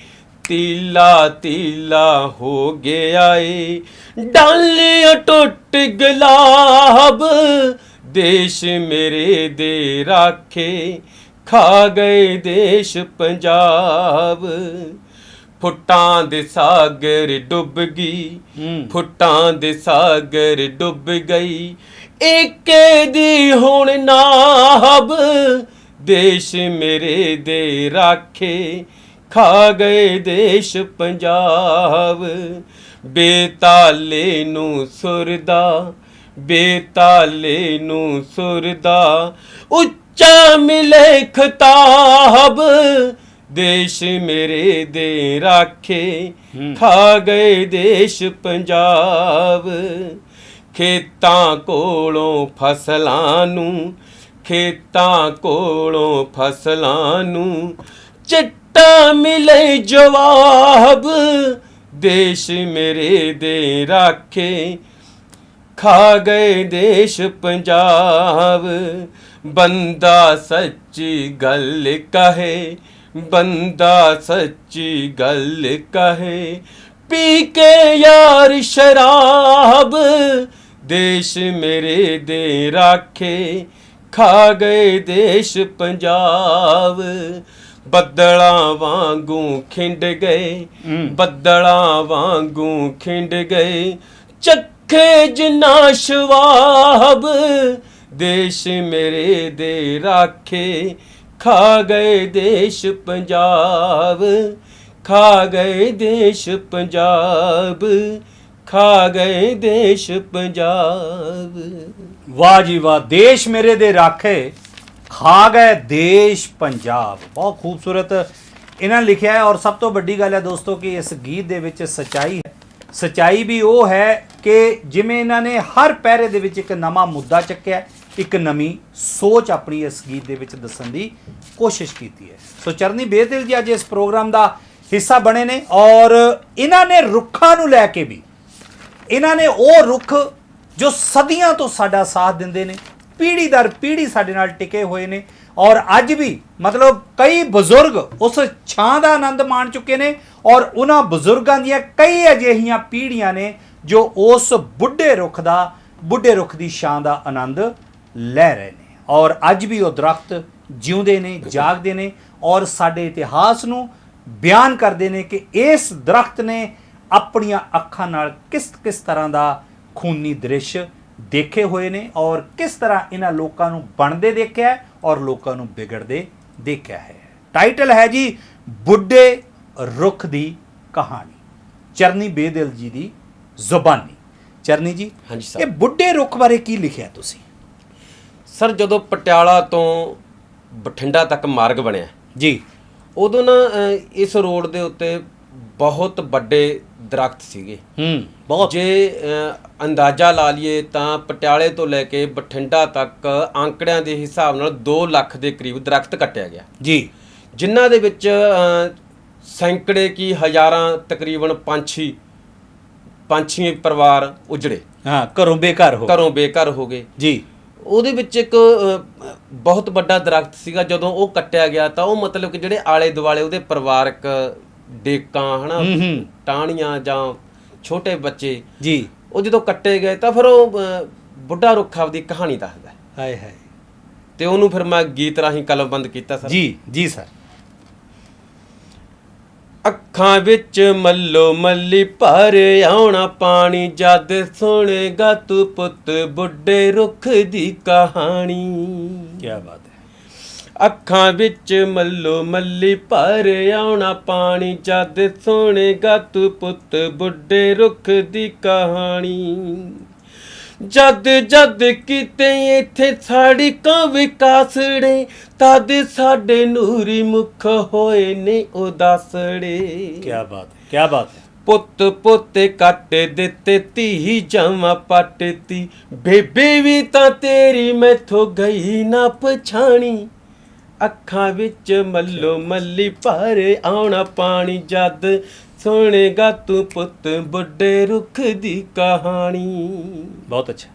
ਤੀਲਾ ਤੀਲਾ ਹੋ ਗਿਆ ਏ। ਡਾਲਿਆ ਟੁੱਟ ਗੁਲਾਬ ਦੇਸ਼ ਮੇਰੇ ਦੇ ਰਾਖੇ ਖਾ ਗਏ ਦੇਸ਼ ਪੰਜਾਬ। ਫੁੱਟਾਂ ਦੇ ਸਾਗਰ ਡੁੱਬ ਗਈ ਫੁੱਟਾਂ ਦੇ ਸਾਗਰ ਡੁੱਬ ਗਈ। ਏਕੇ ਦੀ ਹੁਣ ਨਾਬ ਦੇਸ਼ ਮੇਰੇ ਦੇ ਰਾਖੇ ਖਾ ਗਏ ਦੇਸ਼ ਪੰਜਾਬ। ਬੇਤਾਲੇ ਨੂੰ ਸੁਰਦਾ ਬੇਤਾਲੇ ਨੂੰ ਸੁਰਦਾ। ਉੱਚਾ ਮਿਲੇ ਖਤਾਬ ਦੇਸ਼ ਮੇਰੇ ਦੇ ਰਾਖੇ। ਖਾ ਗਏ ਦੇਸ਼ ਪੰਜਾਬ। ਖੇਤਾਂ ਕੋਲੋਂ ਫਸਲਾਂ ਨੂੰ ਖੇਤਾਂ ਕੋਲੋਂ ਫਸਲਾਂ ਨੂੰ ਚਿੱਟਾ ਮਿਲੇ ਜਵਾਬ। ਦੇਸ਼ ਮੇਰੇ ਦੇ ਰਾਖੇ ਖਾ ਗਏ ਦੇਸ਼ ਪੰਜਾਬ। ਬੰਦਾ ਸੱਚੀ ਗੱਲ ਕਹੇ, ਬੰਦਾ ਸੱਚੀ ਗੱਲ ਕਹੇ। ਪੀ ਕੇ ਯਾਰ ਸ਼ਰਾਬ, ਦੇਸ਼ ਮੇਰੇ ਦੇ ਰਾਖੇ ਖਾ ਗਏ ਦੇਸ਼ ਪੰਜਾਬ। ਬੱਦਲਾਂ ਵਾਂਗੂ ਖਿੰਡ ਗਏ ਬੱਦਲਾਂ ਵਾਂਗੂ ਖਿੰਡ ਗਏ। ਚੱਖੇ ਜਿਨਾ ਸ਼ਵਾਬ ਦੇਸ਼ ਮੇਰੇ ਦੇ ਰਾਖੇ ਖਾ ਗਏ ਦੇਸ਼ ਪੰਜਾਬ ਖਾ ਗਏ ਦੇਸ਼ ਪੰਜਾਬ ਖਾ ਗਏ ਦੇਸ਼ ਪੰਜਾਬ। ਵਾਹ ਜੀ ਵਾਹ ਦੇਸ਼ ਮੇਰੇ ਦੇ ਰਾਖੇ ਖਾ ਗਏ ਦੇਸ਼ ਪੰਜਾਬ। ਬਹੁਤ ਖੂਬਸੂਰਤ ਇਹਨਾਂ ਲਿਖਿਆ ਹੈ ਔਰ ਸਭ ਤੋਂ ਵੱਡੀ ਗੱਲ ਹੈ ਦੋਸਤੋ ਕਿ ਇਸ ਗੀਤ ਦੇ ਵਿੱਚ ਸਚਾਈ ਹੈ। ਸਚਾਈ ਵੀ ਉਹ ਹੈ ਕਿ ਜਿਵੇਂ ਇਹਨਾਂ ਨੇ ਹਰ ਪਹਿਰੇ ਦੇ ਵਿੱਚ ਇੱਕ ਨਵਾਂ ਮੁੱਦਾ ਚੱਕਿਆ, ਇੱਕ ਨਵੀਂ ਸੋਚ ਆਪਣੀ ਇਸ ਗੀਤ ਦੇ ਵਿੱਚ ਦੱਸਣ ਦੀ ਕੋਸ਼ਿਸ਼ ਕੀਤੀ ਹੈ। ਸੋ ਚਰਨੀ ਬੇਦਿਲ ਜੀ ਅੱਜ ਇਸ ਪ੍ਰੋਗਰਾਮ ਦਾ ਹਿੱਸਾ ਬਣੇ ਨੇ ਔਰ ਇਹਨਾਂ ਨੇ ਰੁੱਖਾਂ ਨੂੰ ਲੈ ਕੇ ਵੀ, ਇਹਨਾਂ ਨੇ ਉਹ ਰੁੱਖ ਜੋ ਸਦੀਆਂ ਤੋਂ ਸਾਡਾ ਸਾਥ ਦਿੰਦੇ ਨੇ ਪੀੜ੍ਹੀ ਦਰ ਪੀੜ੍ਹੀ ਸਾਡੇ ਨਾਲ ਟਿਕੇ ਹੋਏ ਨੇ। ਔਰ ਅੱਜ ਵੀ ਮਤਲਬ ਕਈ ਬਜ਼ੁਰਗ ਉਸ ਛਾਂ ਦਾ ਆਨੰਦ ਮਾਣ ਚੁੱਕੇ ਨੇ ਔਰ ਉਹਨਾਂ ਬਜ਼ੁਰਗਾਂ ਦੀਆਂ ਕਈ ਅਜਿਹੀਆਂ ਪੀੜ੍ਹੀਆਂ ਨੇ ਜੋ ਉਸ ਬੁੱਢੇ ਰੁੱਖ ਦਾ, ਬੁੱਢੇ ਰੁੱਖ ਦੀ ਛਾਂ ਦਾ ਆਨੰਦ ਲੈ ਰਹੇ ਨੇ। ਔਰ ਅੱਜ ਵੀ ਉਹ ਦਰਖਤ ਜਿਉਂਦੇ ਨੇ, ਜਾਗਦੇ ਨੇ ਔਰ ਸਾਡੇ ਇਤਿਹਾਸ ਨੂੰ ਬਿਆਨ ਕਰਦੇ ਨੇ ਕਿ ਇਸ ਦਰਖਤ ਨੇ ਆਪਣੀਆਂ ਅੱਖਾਂ ਨਾਲ ਕਿਸ ਕਿਸ ਤਰ੍ਹਾਂ ਦਾ ਖੂਨੀ ਦ੍ਰਿਸ਼ ਦੇਖੇ ਹੋਏ ਨੇ ਔਰ ਕਿਸ ਤਰ੍ਹਾਂ ਇਹਨਾਂ ਲੋਕਾਂ ਨੂੰ ਬਣਦੇ ਦੇਖਿਆ ਔਰ ਲੋਕਾਂ ਨੂੰ ਵਿਗੜਦੇ ਦੇਖਿਆ ਹੈ। ਟਾਈਟਲ ਹੈ ਜੀ ਬੁੱਢੇ ਰੁੱਖ ਦੀ ਕਹਾਣੀ। ਚਰਨੀ ਬੇਦਿਲ ਜੀ ਦੀ ਜ਼ੁਬਾਨੀ। ਚਰਨੀ ਜੀ ਹਾਂਜੀ ਸਰ। ਇਹ ਬੁੱਢੇ ਰੁੱਖ ਬਾਰੇ ਕੀ ਲਿਖਿਆ ਤੁਸੀਂ? ਸਰ ਜਦੋਂ ਪਟਿਆਲਾ ਤੋਂ ਬਠਿੰਡਾ ਤੱਕ ਮਾਰਗ ਬਣਿਆ ਜੀ। ਉਦੋਂ ਨਾ ਅ, ਇਸ ਰੋਡ ਦੇ ਉੱਤੇ ਬਹੁਤ ਵੱਡੇ ਦਰਖਤ ਸੀਗੇ। ਹੂੰ। ਬਹੁਤ। ਜੇ ਅ, ਅੰਦਾਜ਼ਾ ਲਾ ਲਈਏ ਤਾਂ ਪਟਿਆਲੇ ਤੋਂ ਲੈ ਕੇ ਬਠਿੰਡਾ ਤੱਕ ਆંકੜਿਆਂ ਦੇ ਹਿਸਾਬ ਨਾਲ 2 ਲੱਖ ਦੇ ਕਰੀਬ ਦਰਖਤ ਕੱਟਿਆ ਗਿਆ। ਜੀ। ਜਿਨ੍ਹਾਂ ਦੇ ਵਿੱਚ ਅ, ਸੈਂਕੜੇ ਕੀ ਹਜ਼ਾਰਾਂ ਤਕਰੀਬਨ ਪੰਛੀ ਪੰਛੀ ਪਰਿਵਾਰ ਉਜੜੇ। ਹਾਂ ਘਰੋਂ ਬੇਘਰ ਹੋ ਘਰੋਂ ਬੇਘਰ ਹੋ ਗਏ। ਜੀ। ਉਹਦੇ ਵਿੱਚ ਇੱਕ ਅ, ਬਹੁਤ ਵੱਡਾ ਦਰਖਤ ਸੀਗਾ। ਜਦੋਂ ਉਹ ਕੱਟਿਆ ਗਿਆ ਤਾਂ ਉਹ ਮਤਲਬ ਕਿ ਜਿਹੜੇ ਆਲੇ ਦੁਆਲੇ ਉਹਦੇ ਪਰਿਵਾਰਕ ਡੇਕਾਂ ਹਨਾ? ਟਾਹਣੀਆਂ ਜਾਂ ਛੋਟੇ ਬੱਚੇ। ਜੀ। ਉਹ ਜਦੋਂ ਕੱਟੇ ਗਏ ਤਾਂ ਫਿਰ ਉਹ ਬੁੱਢਾ ਰੁੱਖ ਆਪਦੀ ਕਹਾਣੀ ਦੱਸਦਾ। ਹਾਏ ਹਾਏ। ਤੇ ਉਹਨੂੰ ਫਿਰ ਮੈਂ ਗੀਤ ਰਾਹੀਂ ਕਲਮਬੰਦ ਕੀਤਾ ਸਰ। ਜੀ ਜੀ ਸਰ। ਅੱਖਾਂ ਵਿੱਚ ਮੱਲੋ ਮੱਲੀ ਭਰ ਆਉਣਾ ਪਾਣੀ ਜਦ ਸੁਣੇਗਾ ਤੂੰ ਪੁੱਤ ਬੁੱਢੇ ਰੁੱਖ ਦੀ ਕਹਾਣੀ। ਕੀ ਬਾਤ ਹੈ। ਅੱਖਾਂ ਵਿੱਚ ਮੱਲੋ ਮੱਲੀ ਭਰ ਆਉਣਾ ਪਾਣੀ ਜਦ ਸੁਣੇਗਾ ਤੂੰ ਪੁੱਤ ਬੁੱਢੇ ਰੁੱਖ ਦੀ ਕਹਾਣੀ। ਜਦ ਜਦ ਕਿਤੇ ਇੱਥੇ ਸਾੜੀ ਕਾਂ ਵਿਕਾਸੜੇ ਤਦ ਸਾਡੇ ਨੂਰੀ ਮੁਖ ਹੋਏ ਨੇ ਉਦਾਸੜੇ। ਕੀ ਬਾਤ ਹੈ ਕੀ ਬਾਤ ਹੈ। ਪੁੱਤ ਪੋਤੇ ਕੱਟ ਦਿੱਤੇ ਧੀ ਜਮਾ ਪੱਟਤੀ ਬੇਬੇ ਵੀ ਤਾਂ ਤੇਰੀ ਮੈਥੋਂ ਗਈ ਨਾ ਪਛਾਣੀ। ਅੱਖਾਂ ਵਿੱਚ ਮੱਲੋ ਮੱਲੀ ਭਰ ਆਉਣਾ ਪਾਣੀ ਜਦ ਸੁਣੇਗਾ ਤੂੰ ਪੁੱਤ ਬੁੱਢੇ ਰੁੱਖ ਦੀ ਕਹਾਣੀ। ਬਹੁਤ ਅੱਛਾ।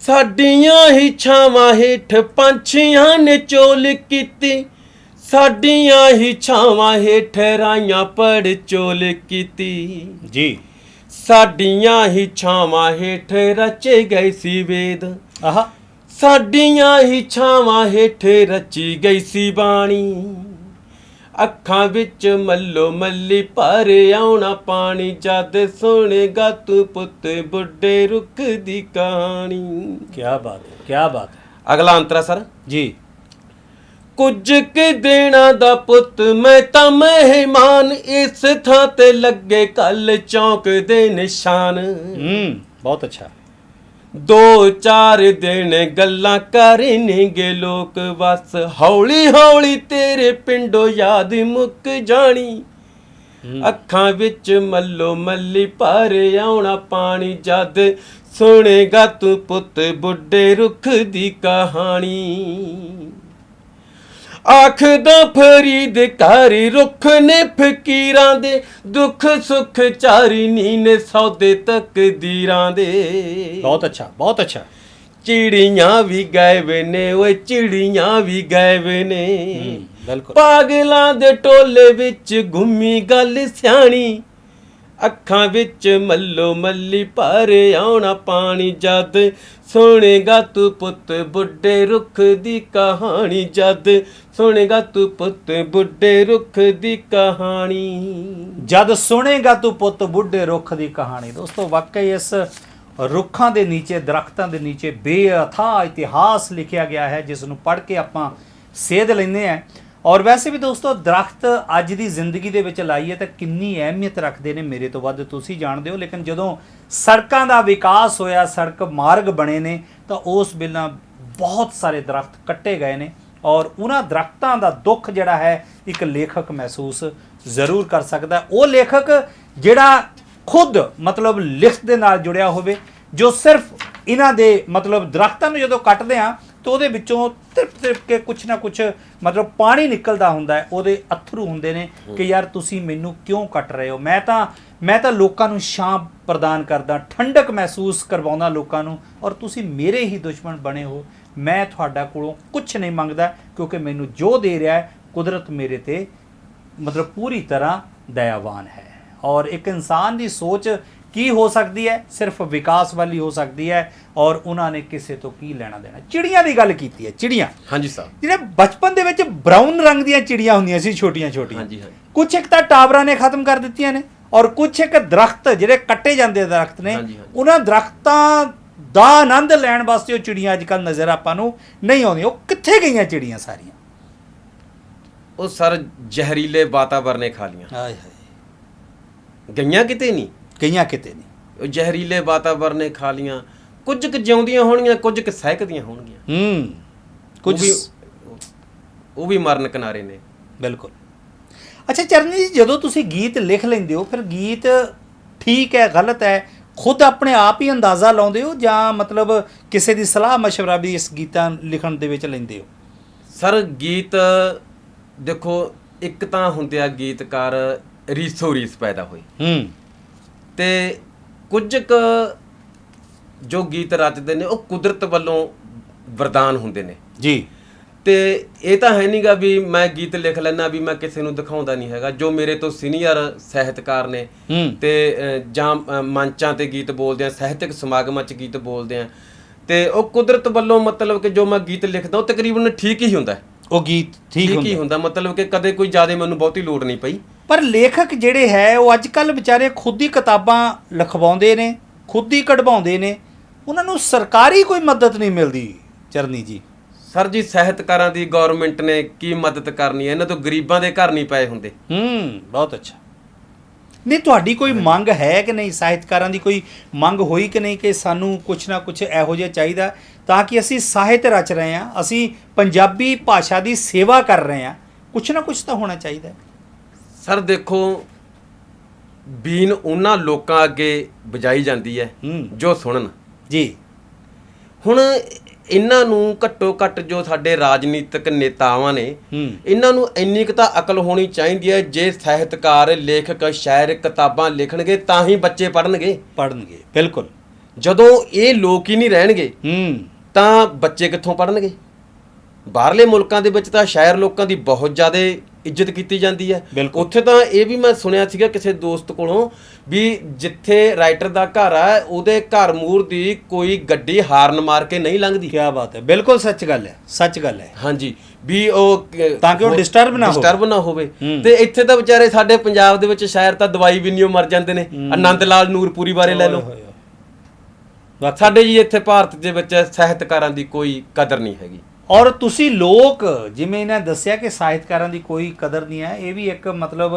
ਸਾਡੀਆਂ ਹੀ ਛਾਵਾਂ ਹੇਠ ਪੰਛੀਆਂ ਨੇ ਚੋਲ ਕੀਤੀ। ਸਾਡੀਆਂ ਹੀ ਛਾਵਾਂ ਹੇਠ ਰਾਈਆਂ ਪੜ ਚੋਲ ਕੀਤੀ। ਜੀ। ਸਾਡੀਆਂ ਹੀ ਛਾਵਾਂ ਹੇਠ ਰਚੇ ਗਏ ਸੀ ਵੇਦ। ਆਹਾ। ਸਾਡੀਆਂ ਹੀ ਛਾਵਾਂ ਹੇਠ ਰਚੀ ਗਈ ਸੀ ਬਾਣੀ। ਅੱਖਾਂ ਵਿੱਚ ਮੱਲੋ ਮੱਲੀ ਭਰ ਆਉਣਾ ਪਾਣੀ ਜਦ ਸੁਣੇਗਾ ਤੂੰ ਪੁੱਤ ਬੁੱਢੇ ਰੁੱਖ ਦੀ ਕਹਾਣੀ। ਕੀ ਬਾਤ ਹੈ ਕੀ ਬਾਤ ਹੈ। ਅਗਲਾ ਅੰਤਰਾ ਸਰ। ਜੀ। ਕੁਝ ਕਿ ਦੇਣਾ ਦਾ ਪੁੱਤ ਮੈਂ ਤਾਂ ਮਹਿਮਾਨ ਇਸ ਥਾਂ ਤੇ ਲੱਗੇ ਕੱਲ ਚੌਂਕ ਦੇ ਨਿਸ਼ਾਨ। ਹੂੰ ਬਹੁਤ ਅੱਛਾ। ਦੋ ਚਾਰ ਦਿਨ ਗੱਲਾਂ ਕਰਨਗੇ ਲੋਕ ਬਸ ਹੌਲੀ ਹੌਲੀ ਤੇਰੇ ਪਿੰਡੋਂ ਯਾਦ ਮੁੱਕ ਜਾਣੀ। ਅੱਖਾਂ ਵਿੱਚ ਮੱਲੋ ਮੱਲੀ ਭਰ ਆਉਣਾ ਪਾਣੀ ਜਦ ਸੁਣੇਗਾ ਤੂੰ ਪੁੱਤ ਬੁੱਢੇ ਰੁੱਖ ਦੀ ਕਹਾਣੀ। ਆਖਦਾ ਫਰੀਦ ਘਰ ਰੁੱਖ ਨੇ ਫਕੀਰਾਂ ਦੇ ਦੁੱਖ ਸੁੱਖ ਚਾਰੀ ਨੀ ਨੇ ਸੌਦੇ ਤਕਦੀਰਾਂ ਦੇ। ਬਹੁਤ ਅੱਛਾ ਬਹੁਤ ਅੱਛਾ। ਚਿੜੀਆਂ ਵੀ ਗਾਇਬ ਨੇ ਓਏ ਚਿੜੀਆਂ ਵੀ ਗਾਇਬ ਨੇ। ਬਿਲਕੁਲ। ਪਾਗਲਾਂ ਦੇ ਟੋਲੇ ਵਿੱਚ ਗੁੰਮੀ ਗੱਲ ਸਿਆਣੀ ਅੱਖਾਂ ਵਿੱਚ ਮੱਲੋ ਮੱਲੀ ਭਰ ਆਉਣਾ ਪਾਣੀ ਜਦ। ਸੁਣੇਗਾ ਤੂੰ ਪੁੱਤ ਬੁੱਢੇ ਰੁੱਖ ਦੀ ਕਹਾਣੀ ਜਦ। ਸੁਣੇਗਾ ਤੂੰ ਪੁੱਤ ਬੁੱਢੇ ਰੁੱਖ ਦੀ ਕਹਾਣੀ। ਜਦ ਸੁਣੇਗਾ ਤੂੰ ਪੁੱਤ ਬੁੱਢੇ ਰੁੱਖ ਦੀ ਕਹਾਣੀ। ਦੋਸਤੋ, ਵਾਕਈ ਇਸ ਰੁੱਖਾਂ ਦੇ ਨੀਚੇ, ਦਰਖਤਾਂ ਦੇ ਨੀਚੇ ਬੇਅਥਾ ਇਤਿਹਾਸ ਲਿਖਿਆ ਗਿਆ ਹੈ, ਜਿਸ ਨੂੰ ਪੜ੍ਹ ਕੇ ਆਪਾਂ ਸੇਧ ਲੈਂਦੇ ਆ ਔਰ ਵੈਸੇ ਵੀ ਦੋਸਤੋ, ਦਰਖਤ ਅੱਜ ਦੀ ਜ਼ਿੰਦਗੀ ਦੇ ਵਿੱਚ ਲਾਈਏ ਤਾਂ ਕਿੰਨੀ ਅਹਿਮੀਅਤ ਰੱਖਦੇ ਨੇ ਮੇਰੇ ਤੋਂ ਵੱਧ ਤੁਸੀਂ ਜਾਣਦੇ ਹੋ। ਲੇਕਿਨ ਜਦੋਂ ਸੜਕਾਂ ਦਾ ਵਿਕਾਸ ਹੋਇਆ, ਸੜਕ ਮਾਰਗ ਬਣੇ ਨੇ, ਤਾਂ ਉਸ ਵੇਲੇ ਬਹੁਤ ਸਾਰੇ ਦਰਖਤ ਕੱਟੇ ਗਏ ਨੇ ਔਰ ਉਹਨਾਂ ਦਰਖਤਾਂ ਦਾ ਦੁੱਖ ਜਿਹੜਾ ਹੈ, ਇੱਕ ਲੇਖਕ ਮਹਿਸੂਸ ਜ਼ਰੂਰ ਕਰ ਸਕਦਾ ਉਹ ਲੇਖਕ ਜਿਹੜਾ ਖੁਦ ਮਤਲਬ ਲਿਖਤ ਦੇ ਨਾਲ ਜੁੜਿਆ ਹੋਵੇ, ਜੋ ਸਿਰਫ ਇਹਨਾਂ ਦੇ ਮਤਲਬ ਦਰਖਤਾਂ ਨੂੰ ਜਦੋਂ ਕੱਟਦੇ ਆ ਤਾਂ ਉਹਦੇ ਵਿੱਚੋਂ ਤ੍ਰਿਪ ਤ੍ਰਿਪ ਕੇ ਕੁਛ ਨਾ ਕੁਛ ਮਤਲਬ ਪਾਣੀ ਨਿਕਲਦਾ ਹੁੰਦਾ ਹੈ ਉਹਦੇ ਅਥਰੂ ਹੁੰਦੇ ਨੇ ਕਿ ਯਾਰ ਤੁਸੀਂ ਮੈਨੂੰ ਕਿਉਂ ਕੱਟ ਰਹੇ ਹੋ? ਮੈਂ ਤਾਂ ਮੈਂ ਤਾਂ ਲੋਕਾਂ ਨੂੰ ਛਾਂ ਪ੍ਰਦਾਨ ਕਰਦਾ ਠੰਡਕ ਮਹਿਸੂਸ ਕਰਵਾਉਂਦਾ ਲੋਕਾਂ ਨੂੰ ਔਰ ਤੁਸੀਂ ਮੇਰੇ ਹੀ ਦੁਸ਼ਮਣ ਬਣੇ ਹੋ। ਮੈਂ ਤੁਹਾਡਾ ਕੋਲੋਂ ਕੁਝ ਨਹੀਂ ਮੰਗਦਾ ਕਿਉਂਕਿ ਮੈਨੂੰ ਜੋ ਦੇ ਰਿਹਾ ਹੈ ਕੁਦਰਤ ਮੇਰੇ ਤੇ ਮਤਲਬ ਪੂਰੀ ਤਰ੍ਹਾਂ ਦਇਆਵਾਨ ਹੈ। ਔਰ ਇੱਕ ਇਨਸਾਨ ਦੀ ਸੋਚ ਕੀ ਹੋ ਸਕਦੀ ਹੈ? ਸਿਰਫ ਵਿਕਾਸ ਵਾਲੀ ਹੋ ਸਕਦੀ ਹੈ ਔਰ ਉਹਨਾਂ ਨੇ ਕਿਸੇ ਤੋਂ ਕੀ ਲੈਣਾ ਦੇਣਾ। ਚਿੜੀਆਂ ਦੀ ਗੱਲ ਕੀਤੀ ਹੈ ਚਿੜੀਆਂ। ਹਾਂਜੀ ਸਾਹਿਬ ਜਿਹੜੇ ਬਚਪਨ ਦੇ ਵਿੱਚ ਬਰਾਊਨ ਰੰਗ ਦੀਆਂ ਚਿੜੀਆਂ ਹੁੰਦੀਆਂ ਸੀ ਛੋਟੀਆਂ ਛੋਟੀਆਂ ਹਾਂਜੀ, ਹਾਂਜੀ। ਕੁਝ ਇੱਕ ਤਾਂ ਟਾਵਰਾਂ ਨੇ ਖਤਮ ਕਰ ਦਿੱਤੀਆਂ ਨੇ ਔਰ ਕੁਝ ਇੱਕ ਦਰਖਤ ਜਿਹੜੇ ਕੱਟੇ ਜਾਂਦੇ ਦਰਖਤ ਨੇ ਹਾਂਜੀ, ਹਾਂਜੀ। ਉਹਨਾਂ ਦਰਖਤਾਂ ਦਾ ਆਨੰਦ ਲੈਣ ਵਾਸਤੇ ਉਹ ਚਿੜੀਆਂ ਅੱਜ ਕੱਲ ਨਜ਼ਰ ਆਪਾਂ ਨੂੰ ਨਹੀਂ ਆਉਂਦੀਆਂ। ਉਹ ਕਿੱਥੇ ਗਈਆਂ ਚਿੜੀਆਂ ਸਾਰੀਆਂ? ਉਹ ਸਰ ਜ਼ਹਿਰੀਲੇ ਵਾਤਾਵਰਨ ਨੇ ਖਾ ਲੀਆਂ। ਹਾਏ ਹਾਏ। ਗਈਆਂ ਕਿਤੇ ਨਹੀਂ? ਗਈਆਂ ਕਿਤੇ ਨਹੀਂ ਉਹ ਜ਼ਹਿਰੀਲੇ ਵਾਤਾਵਰਨ ਨੇ ਖਾ ਲੀਆਂ ਕੁਝ ਕੁ ਜਿਉਂਦੀਆਂ ਹੋਣਗੀਆਂ ਕੁਝ ਕੁ ਸਹਿਕਦੀਆਂ ਹੋਣਗੀਆਂ ਹੂੰ ਕੁਝ ਉਹ ਵੀ ਉਹ ਵੀ ਮਰਨ ਕਿਨਾਰੇ ਨੇ ਬਿਲਕੁਲ ਅੱਛਾ ਚਰਨੀ ਜੀ ਜਦੋਂ ਤੁਸੀਂ ਗੀਤ ਲਿਖ ਲੈਂਦੇ ਹੋ ਫਿਰ ਗੀਤ ਠੀਕ ਹੈ ਗਲਤ ਹੈ ਖੁਦ ਆਪਣੇ ਆਪ ਹੀ ਅੰਦਾਜ਼ਾ ਲਾਉਂਦੇ ਹੋ ਜਾਂ ਮਤਲਬ ਕਿਸੇ ਦੀ ਸਲਾਹ مشورہ ਵੀ ਇਸ ਗੀਤਾਂ ਲਿਖਣ ਦੇ ਵਿੱਚ ਲੈਂਦੇ ਹੋ ਸਰ ਗੀਤ ਦੇਖੋ ਇੱਕ ਤਾਂ ਹੁੰਦੇ ਆ ਗੀਤਕਾਰ ਰੀਸੋ ਰੀਸ ਪੈਦਾ ਹੋਏ ਹੂੰ ਤੇ ਕੁਝ ਕੁ ਜੋ ਗੀਤ ਰਚਦੇ ਨੇ ਉਹ ਕੁਦਰਤ ਵੱਲੋਂ ਵਰਦਾਨ ਹੁੰਦੇ ਨੇ। ਜੀ। ਤੇ ਇਹ ਤਾਂ ਹੈ ਨਹੀਂਗਾ ਵੀ ਮੈਂ ਗੀਤ ਲਿਖ ਲੈਣਾ ਵੀ ਮੈਂ ਕਿਸੇ ਨੂੰ ਦਿਖਾਉਂਦਾ ਨਹੀਂ ਹੈਗਾ ਜੋ ਮੇਰੇ ਤੋਂ ਸੀਨੀਅਰ ਸਾਹਿਤਕਾਰ ਨੇ। ਤੇ ਜਾਂ ਮੰਚਾਂ ਤੇ ਗੀਤ ਬੋਲਦੇ ਆ ਸਾਹਿਤਕ ਸਮਾਗਮਾਂ 'ਚ ਗੀਤ ਬੋਲਦੇ ਆ। ਤੇ ਉਹ ਕੁਦਰਤ ਵੱਲੋਂ ਮਤਲਬ ਕਿ ਜੋ ਮੈਂ ਗੀਤ ਲਿਖਦਾ ਉਹ ਤਕਰੀਬਨ ਠੀਕ ਹੀ ਹੁੰਦਾ। ਉਹ ਗੀਤ ਠੀਕ ਠੀਕ ਹੀ ਹੁੰਦਾ ਮਤਲਬ ਕਿ ਕਦੇ ਕੋਈ ਜ਼ਿਆਦਾ ਮੈਨੂੰ ਬਹੁਤੀ ਲੋੜ ਨਹੀਂ ਪਈ। ਪਰ ਲੇਖਕ ਜਿਹੜੇ ਹੈ ਉਹ ਅੱਜ ਕੱਲ ਵਿਚਾਰੇ ਖੁਦ ਹੀ ਕਿਤਾਬਾਂ ਲਿਖਵਾਉਂਦੇ ਨੇ ਖੁਦ ਹੀ ਕਢਵਾਉਂਦੇ ਨੇ। ਉਹਨਾਂ ਨੂੰ ਸਰਕਾਰੀ ਕੋਈ ਮਦਦ ਨਹੀਂ ਮਿਲਦੀ ਚਰਨੀ ਜੀ। ਸਰ ਜੀ ਸਾਹਿਤਕਾਰਾਂ ਦੀ ਗਵਰਨਮੈਂਟ ਨੇ ਕੀ ਮਦਦ ਕਰਨੀ ਹੈ? ਇਹਨਾਂ ਤੋਂ ਗਰੀਬਾਂ ਦੇ ਘਰ ਨਹੀਂ ਪਏ ਹੁੰਦੇ। ਹੂੰ ਬਹੁਤ ਅੱਛਾ। ਨਹੀਂ ਤੁਹਾਡੀ ਕੋਈ ਮੰਗ ਹੈ ਕਿ ਨਹੀਂ? ਸਾਹਿਤਕਾਰਾਂ ਦੀ ਕੋਈ ਮੰਗ ਹੋਈ ਕਿ ਨਹੀਂ ਕਿ ਸਾਨੂੰ ਕੁਛ ਨਾ ਕੁਛ ਇਹੋ ਜਿਹਾ ਚਾਹੀਦਾ ਤਾਂ ਕਿ ਅਸੀਂ ਸਾਹਿਤ ਰਚ ਰਹੇ ਹਾਂ ਅਸੀਂ ਪੰਜਾਬੀ ਭਾਸ਼ਾ ਦੀ ਸੇਵਾ ਕਰ ਰਹੇ ਹਾਂ। ਕੁਛ ਨਾ ਕੁਛ ਤਾਂ ਹੋਣਾ ਚਾਹੀਦਾ। ਸਰ ਦੇਖੋ ਬੀਨ ਉਹਨਾਂ ਲੋਕਾਂ ਅੱਗੇ ਵਜਾਈ ਜਾਂਦੀ ਹੈ ਹੂੰ। ਜੋ ਸੁਣਨ। ਜੀ। ਹੁਣ ਇਹਨਾਂ ਨੂੰ ਘੱਟੋ ਘੱਟ ਜੋ ਸਾਡੇ ਰਾਜਨੀਤਿਕ ਨੇਤਾਵਾਂ ਨੇ ਹੂੰ। ਇਹਨਾਂ ਨੂੰ ਇੰਨੀ ਕੁ ਤਾਂ ਅਕਲ ਹੋਣੀ ਚਾਹੀਦੀ ਹੈ ਜੇ ਸਾਹਿਤਕਾਰ ਲੇਖਕ ਸ਼ਾਇਰ ਕਿਤਾਬਾਂ ਲਿਖਣਗੇ ਤਾਂ ਹੀ ਬੱਚੇ ਪੜ੍ਹਨਗੇ। ਪੜਨਗੇ ਬਿਲਕੁਲ। ਜਦੋਂ ਇਹ ਲੋਕ ਹੀ ਨਹੀਂ ਰਹਿਣਗੇ ਹੂੰ। ਤਾਂ ਬੱਚੇ ਕਿੱਥੋਂ ਪੜ੍ਹਨਗੇ? ਬਾਹਰਲੇ ਮੁਲਕਾਂ ਦੇ ਵਿੱਚ ਤਾਂ ਸ਼ਾਇਰ ਲੋਕਾਂ ਦੀ ਬਹੁਤ ਜ਼ਿਆਦਾ ਇੱਜ਼ਤ ਕੀਤੀ ਜਾਂਦੀ ਹੈ। ਉੱਥੇ ਤਾਂ ਇਹ ਵੀ ਮੈਂ ਸੁਣਿਆ ਸੀਗਾ ਕਿਸੇ ਦੋਸਤ ਕੋਲੋਂ ਵੀ ਜਿੱਥੇ ਰਾਈਟਰ ਦਾ ਘਰ ਆ ਉਹਦੇ ਘਰ ਮੂਰ ਦੀ ਕੋਈ ਗੱਡੀ ਹਾਰਨ ਮਾਰ ਕੇ ਨਹੀਂ ਲੰਘਦੀ। ਕੀ ਬਾਤ ਹੈ। ਬਿਲਕੁਲ ਸੱਚ ਗੱਲ ਹੈ ਸੱਚ ਗੱਲ ਹੈ। ਹਾਂਜੀ ਵੀ ਉਹ ਤਾਂ ਕਿ ਉਹ disturb ਨਾ ਹੋਵੇ। ਡਿਸਟਰਬ ਨਾ ਹੋਵੇ। ਤੇ ਇੱਥੇ ਤਾਂ ਵਿਚਾਰੇ ਸਾਡੇ ਪੰਜਾਬ ਦੇ ਵਿੱਚ ਸ਼ਾਇਰ ਤਾਂ ਦਵਾਈ ਵੀ ਨਹੀਂ ਮਰ ਜਾਂਦੇ ਨੇ। ਆਨੰਦ ਲਾਲ ਨੂਰਪੁਰੀ ਬਾਰੇ ਲੈ ਲਓ। ਸਾਡੇ ਜੀ ਇੱਥੇ ਭਾਰਤ ਦੇ ਵਿੱਚ ਸਾਹਿਤਕਾਰਾਂ ਦੀ ਕੋਈ ਕਦਰ ਨਹੀਂ ਹੈਗੀ। ਔਰ ਤੁਸੀਂ ਲੋਕ, ਜਿਵੇਂ ਇਹਨਾਂ ਦੱਸਿਆ ਕਿ ਸਾਹਿਤਕਾਰਾਂ ਦੀ ਕੋਈ ਕਦਰ ਨਹੀਂ ਹੈ, ਇਹ ਵੀ ਇੱਕ ਮਤਲਬ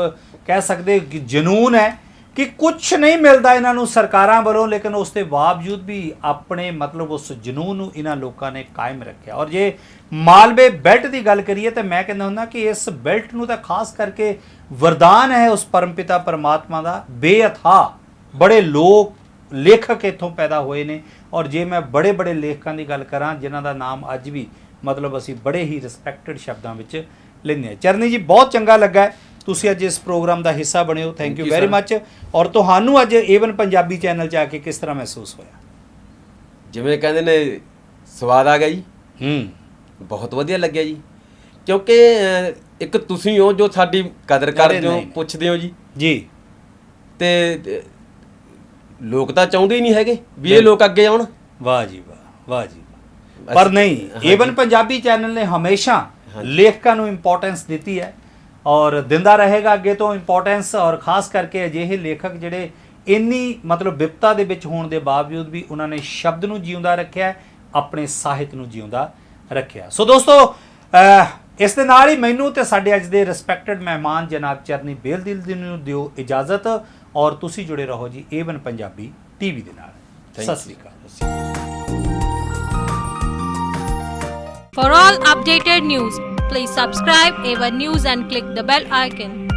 ਕਹਿ ਸਕਦੇ ਕਿ ਜਨੂਨ ਹੈ ਕਿ ਕੁਝ ਨਹੀਂ ਮਿਲਦਾ ਇਹਨਾਂ ਨੂੰ ਸਰਕਾਰਾਂ ਵੱਲੋਂ, ਲੇਕਿਨ ਉਸ ਦੇ ਬਾਵਜੂਦ ਵੀ ਆਪਣੇ ਮਤਲਬ ਉਸ ਜਨੂਨ ਨੂੰ ਇਹਨਾਂ ਲੋਕਾਂ ਨੇ ਕਾਇਮ ਰੱਖਿਆ। ਔਰ ਜੇ ਮਾਲਵੇ ਬੈਲਟ ਦੀ ਗੱਲ ਕਰੀਏ ਤਾਂ ਮੈਂ ਕਹਿੰਦਾ ਹੁੰਦਾ ਕਿ ਇਸ ਬੈਲਟ ਨੂੰ ਤਾਂ ਖਾਸ ਕਰਕੇ ਵਰਦਾਨ ਹੈ ਉਸ ਪਰਮਪਿਤਾ ਪਰਮਾਤਮਾ ਦਾ, ਬੇਅਥਾ। ਬੜੇ ਲੋਕ, ਲੇਖਕ ਇੱਥੋਂ ਪੈਦਾ ਹੋਏ ਨੇ। ਔਰ ਜੇ ਮੈਂ ਬੜੇ ਬੜੇ ਲੇਖਕਾਂ ਦੀ ਗੱਲ ਕਰਾਂ, ਜਿਨ੍ਹਾਂ ਦਾ ਨਾਮ ਅੱਜ ਵੀ ਮਤਲਬ ਅਸੀਂ ਬੜੇ ਹੀ ਰਿਸਪੈਕਟਡ ਸ਼ਬਦਾਂ ਵਿੱਚ ਲੈਂਦੇ ਹਾਂ। ਚਰਨੀ ਜੀ ਬਹੁਤ ਚੰਗਾ ਲੱਗਾ। ਤੁਸੀਂ ਅੱਜ ਇਸ ਪ੍ਰੋਗਰਾਮ ਦਾ ਹਿੱਸਾ ਬਣੇ ਹੋ ਥੈਂਕ ਯੂ ਵੈਰੀ. ਮੱਚ ਔਰ ਤੁਹਾਨੂੰ ਅੱਜ ਏਵਨ ਪੰਜਾਬੀ ਚੈਨਲ 'ਚ ਆ ਕੇ ਕਿਸ ਤਰ੍ਹਾਂ ਮਹਿਸੂਸ ਹੋਇਆ? ਜਿਵੇਂ ਕਹਿੰਦੇ ਨੇ ਸਵਾਦ ਆ ਗਿਆ ਜੀ। ਹੂੰ। ਬਹੁਤ ਵਧੀਆ ਲੱਗਿਆ ਜੀ। ਕਿਉਂਕਿ ਇੱਕ ਤੁਸੀਂ ਹੋ ਜੋ ਸਾਡੀ ਕਦਰ ਕਰਦੇ ਹੋ। ਪੁੱਛਦੇ ਹੋ ਜੀ। ਜੀ। ਤੇ ਲੋਕ ਤਾਂ ਚਾਹੁੰਦੇ ਹੀ ਨਹੀਂ ਹੈਗੇ ਵੀ ਇਹ ਲੋਕ ਅੱਗੇ ਆਉਣ। ਵਾਹ ਜੀ ਵਾਹ ਵਾਹ ਜੀ। ਪਰ ਨਹੀਂ। ਏਵਨ ਪੰਜਾਬੀ ਚੈਨਲ ਨੇ ਹਮੇਸ਼ਾ ਲੇਖਕਾਂ ਨੂੰ ਇੰਪੋਰਟੈਂਸ ਦਿੱਤੀ ਹੈ ਔਰ ਦਿੰਦਾ ਰਹੇਗਾ ਅੱਗੇ ਤੋਂ ਇੰਪੋਰਟੈਂਸ ਔਰ ਖਾਸ ਕਰਕੇ ਅਜਿਹੇ ਲੇਖਕ ਜਿਹੜੇ ਇੰਨੀ ਮਤਲਬ ਵਿਪਤਾ ਦੇ ਵਿੱਚ ਹੋਣ ਦੇ ਬਾਵਜੂਦ ਵੀ ਉਹਨਾਂ ਨੇ ਸ਼ਬਦ ਨੂੰ ਜਿਉਂਦਾ ਰੱਖਿਆ ਆਪਣੇ ਸਾਹਿਤ ਨੂੰ ਜਿਉਂਦਾ ਰੱਖਿਆ ਸੋ ਦੋਸਤੋ ਇਸ ਦੇ ਨਾਲ ਹੀ ਮੈਨੂੰ ਤੇ ਸਾਡੇ ਅੱਜ ਦੇ ਰਿਸਪੈਕਟਡ ਮਹਿਮਾਨ ਜਨਾਬ ਚਰਨੀ ਬੇਲਦਿਲ ਜੀ ਨੂੰ ਦਿਓ ਇਜਾਜ਼ਤ ਔਰ ਤੁਸੀਂ ਜੁੜੇ ਰਹੋ ਜੀ ਏਵਨ ਪੰਜਾਬੀ ਟੀਵੀ ਦੇ ਨਾਲ ਸਤਿ ਸ੍ਰੀ. ਅਕਾਲ For all updated news, please subscribe Ava News and click the bell icon.